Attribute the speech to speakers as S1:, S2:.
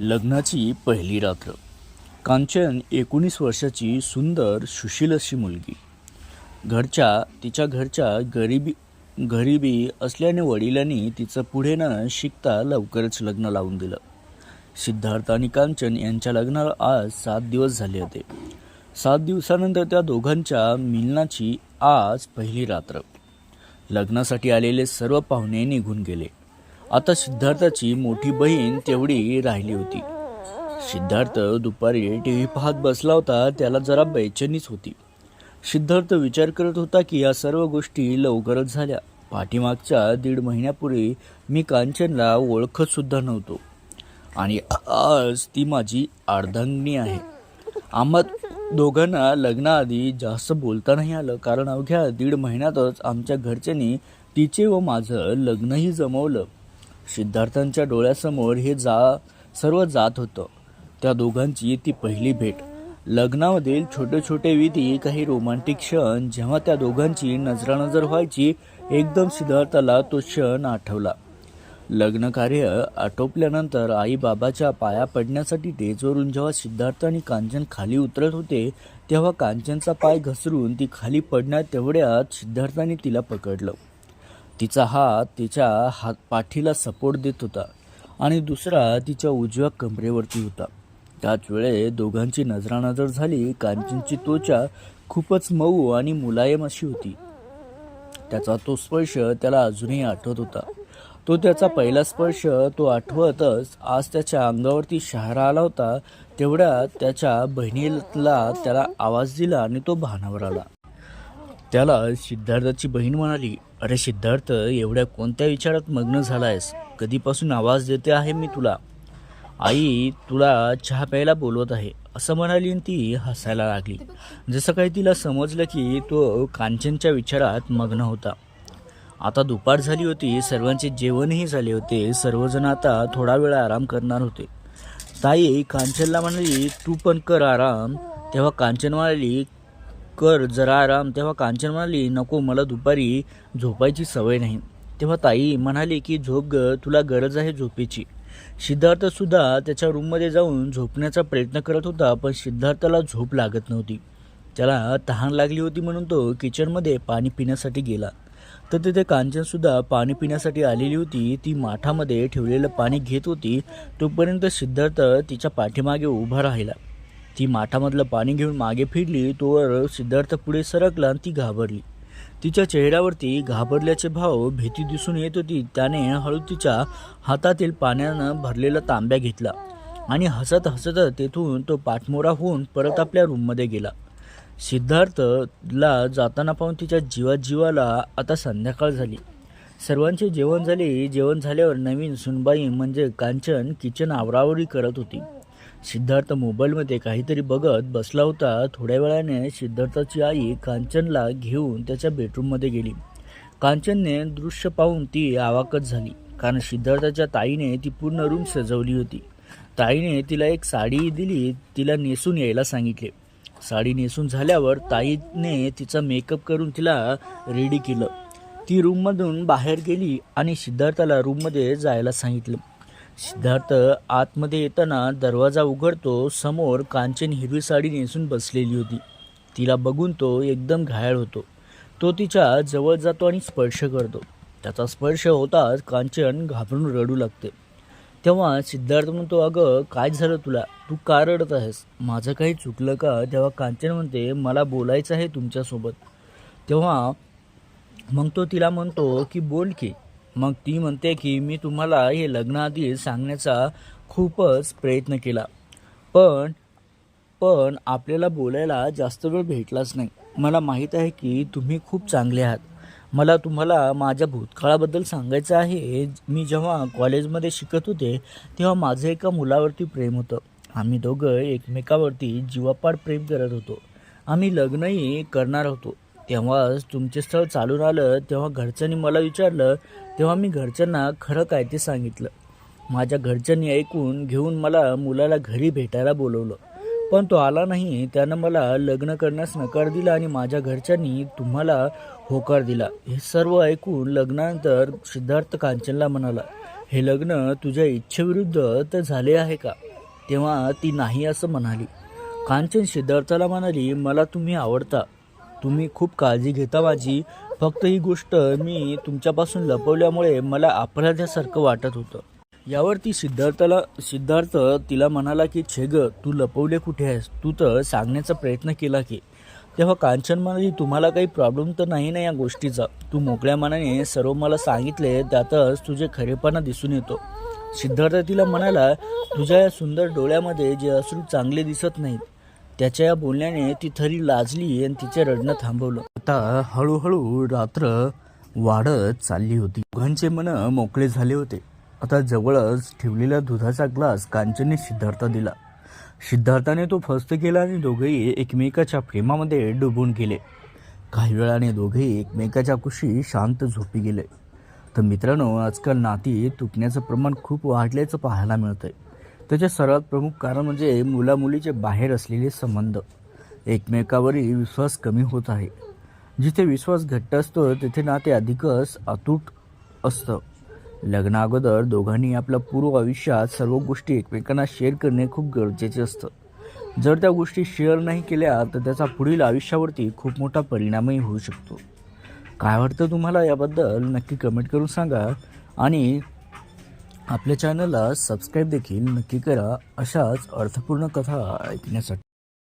S1: लग्नाची पहिली रात्र. कांचन एकोणीस वर्षाची सुंदर सुशील अशी मुलगी. घरच्या तिच्या घरच्या गरिबी गरिबी असल्याने वडिलांनी तिचं पुढे न शिकता लवकरच लग्न लावून दिलं. सिद्धार्थ आणि कांचन यांच्या लग्नाला आज सात दिवस झाले होते. सात दिवसानंतर त्या दोघांच्या मिलनाची आज पहिली रात्र. लग्नासाठी आलेले सर्व पाहुणे निघून गेले. आता सिद्धार्थाची मोठी बहीण तेवढी राहिली होती. सिद्धार्थ दुपारी टी व्ही पाहत बसला होता त्याला जरा बेचनीच होती. सिद्धार्थ विचार करत होता की या सर्व गोष्टी लवकरच झाल्या. पाठीमागच्या दीड महिन्यापूर्वी मी कांचनला ओळखतसुद्धा नव्हतो. आणि आज ती माझी अर्धांगिनी आहे. आम्हा दोघांना लग्नाआधी जास्त बोलता नाही आलं कारण अवघ्या दीड महिन्यातच आमच्या घरच्यांनी तिचे व माझं लग्नही जमवलं. सिद्धार्थांच्या डोळ्यासमोर हे जा सर्व जात होतं. त्या दोघांची ती पहिली भेट. लग्नामधील छोटे छोटे विधी काही रोमांटिक क्षण जेव्हा त्या दोघांची नजरानजर व्हायची एकदम सिद्धार्थाला तो क्षण आठवला. लग्न कार्य आटोपल्यानंतर आई बाबाच्या पाया पडण्यासाठी डेजवरून जेव्हा सिद्धार्थ आणि कांचन खाली उतरत होते तेव्हा कांचनचा पाय घसरून ती खाली पडण्यात तेवढ्यात सिद्धार्थाने तिला पकडलं. तिचा हात तिच्या हात पाठीला सपोर्ट देत होता आणि दुसरा तिच्या उजव्या कमरेवरती होता. त्याच वेळे दोघांची नजरानजर झाली. कांचनची त्वचा खूपच मऊ आणि मुलायम अशी होती. त्याचा तो स्पर्श त्याला अजूनही आठवत होता. तो त्याचा पहिला स्पर्श तो आठवतच आज त्याच्या अंगावरती शहारा आला होता. तेवढ्यात त्याच्या बहिणीला त्याला आवाज दिला आणि तो भानावर आला. त्याला सिद्धार्थाची बहीण म्हणाली अरे सिद्धार्थ एवढ्या कोणत्या विचारात मग्न झालायस? कधीपासून आवाज देते आहे मी तुला. आई तुला चहा प्यायला बोलवत आहे. असं म्हणाली आणि ती हसायला लागली. जसं काही तिला समजलं की तो कांचनच्या विचारात मग्न होता. आता दुपार झाली होती सर्वांचे जेवणही झाले होते सर्वजण आता थोडा वेळ आराम करणार होते. ताई कांचनला म्हणाली तू पण कर आराम. तेव्हा कांचन म्हणाली कर जरा आराम. तेव्हा कांचन म्हणाली नको मला दुपारी झोपायची सवय नाही. तेव्हा ताई म्हणाली की झोप ग तुला गरज आहे झोपेची. सिद्धार्थसुद्धा त्याच्या रूममध्ये जाऊन झोपण्याचा प्रयत्न करत होता पण सिद्धार्थाला झोप लागत नव्हती. त्याला तहान लागली होती म्हणून तो किचनमध्ये पाणी पिण्यासाठी गेला. तर तिथे कांचनसुद्धा पाणी पिण्यासाठी आलेली होती. ती माठामध्ये ठेवलेलं पाणी घेत होती. तोपर्यंत सिद्धार्थ तिच्या पाठीमागे उभा राहिला. ती माठामधलं पाणी घेऊन मागे फिरली तोवर सिद्धार्थ पुढे सरकला आणि ती घाबरली. तिच्या चेहऱ्यावरती घाबरल्याचे भाव भीती दिसून येत होती. त्याने हळू तिच्या हातातील पाण्यानं भरलेला तांब्या घेतला आणि हसत हसत तेथून तो पाठमोरा होऊन परत आपल्या रूममध्ये गेला. सिद्धार्थला जाताना पाहून तिच्या जीवा जीवाला आता संध्याकाळ झाली. सर्वांचे जेवण झाले. जेवण झाल्यावर नवीन सुनबाई म्हणजे कांचन किचन आवरावरी करत होती. सिद्धार्थ मोबाईलमध्ये काहीतरी बघत बसला होता. थोड्या वेळाने सिद्धार्थाची आई कांचनला घेऊन त्याच्या बेडरूममध्ये गेली. कांचनने दृश्य पाहून ती आवाकच झाली कारण सिद्धार्थाच्या ताईने ती पूर्ण रूम सजवली होती. ताईने तिला एक साडी दिली तिला नेसून यायला सांगितले. साडी नेसून झाल्यावर ताईने तिचा मेकअप करून तिला रेडी केलं. ती रूममधून बाहेर गेली आणि सिद्धार्थाला रूममध्ये जायला सांगितलं. सिद्धार्थ आतमध्ये येताना दरवाजा उघडतो समोर कांचन हिरवी साडी नेसून बसलेली होती. तिला बघून तो एकदम घायाळ होतो. तो तिच्या जवळ जातो आणि स्पर्श करतो. त्याचा स्पर्श होताच कांचन घाबरून रडू लागते. तेव्हा सिद्धार्थ म्हणतो अगं काय झालं तुला? तू का रडत आहेस? माझं काही चुकलं का? तेव्हा कांचन म्हणते मला बोलायचं आहे तुमच्यासोबत. तेव्हा मग तो तिला म्हणतो की बोल की. मग ती म्हणते की मी तुम्हाला हे लग्नाआधी सांगण्याचा खूपच प्रयत्न केला. पण पण आपल्याला बोलायला जास्त वेळ भेटलाच नाही. मला माहीत आहे की तुम्ही खूप चांगले आहात. मला तुम्हाला माझ्या भूतकाळाबद्दल सांगायचं आहे. मी जेव्हा कॉलेजमध्ये शिकत होते तेव्हा माझं एका मुलावरती प्रेम होतं. आम्ही दोघं एकमेकावरती जीवापाड प्रेम करत होतो. आम्ही लग्नही करणार होतो. तेव्हाच तुमचे स्थळ चालून आलं तेव्हा घरच्यांनी मला विचारलं तेव्हा मी घरच्यांना खरं काय ते सांगितलं. माझ्या घरच्यांनी ऐकून घेऊन मला मुलाला घरी भेटायला बोलवलं. पण तो आला नाही त्यानं मला लग्न करण्यास नकार दिला आणि माझ्या घरच्यांनी तुम्हाला होकार दिला. हे सर्व ऐकून लग्नानंतर सिद्धार्थ कांचनला म्हणाला हे लग्न तुझ्या इच्छेविरुद्ध तर झाले आहे का? तेव्हा ती नाही असं म्हणाली. कांचन सिद्धार्थाला म्हणाली मला तुम्ही आवडता. तुम्ही खूप काळजी घेता माझी फक्त ही गोष्ट मी तुमच्यापासून लपवल्यामुळे मला अपराध्यासारखं वाटत होतं. यावर ती सिद्धार्थाला सिद्धार्थ तिला म्हणाला की छे तू लपवले कुठे आहेस? तू तर सांगण्याचा प्रयत्न केला की. तेव्हा कांचन म्हणाली तुम्हाला काही प्रॉब्लेम तर नाही ना या गोष्टीचा. तू मोकळ्या मनाने सर्व मला सांगितले त्यातच तुझे खरेपणा दिसून येतो. सिद्धार्थ तिला म्हणाला तुझ्या या सुंदर डोळ्यामध्ये जे अश्रू चांगले दिसत नाहीत. त्याच्या या बोलण्याने ती थरी लाजली आणि तिचे रडणं थांबवलं. आता हळूहळू रात्र वाढत चालली होती. दोघांचे मन मोकळे झाले होते. आता जवळच ठेवलेला दुधाचा ग्लास कांचनने सिद्धार्थ दिला. सिद्धार्थाने तो फस्त केला आणि दोघेही एकमेकाच्या प्रेमामध्ये डुबून गेले. काही वेळाने दोघेही एकमेकाच्या कुशी शांत झोपी गेले. तर मित्रांनो आजकाल नाती तुटण्याचं प्रमाण खूप वाढल्याचं पाहायला मिळतं आहे त्याचे सर्वात प्रमुख कारण म्हणजे मुलामुलीचे बाहेर असलेले संबंध. एकमेकावरील विश्वास कमी होत आहे. जिथे विश्वास घट्ट असतो तिथे नाते अधिकच अतूट असतं. लग्नाअगोदर दोघांनी आपल्या पूर्व आयुष्यात सर्व गोष्टी एकमेकांना शेअर करणे खूप गरजेचे असतं. जर त्या गोष्टी शेअर नाही केल्या तर त्याचा पुढील आयुष्यावरती खूप मोठा परिणामही होऊ शकतो. काय वाटतं तुम्हाला याबद्दल? नक्की कमेंट करून सांगा. आणि आपल्या चॅनलला सबस्क्राईब देखील नक्की करा. अशाच अर्थपूर्ण कथा ऐकण्यासाठी.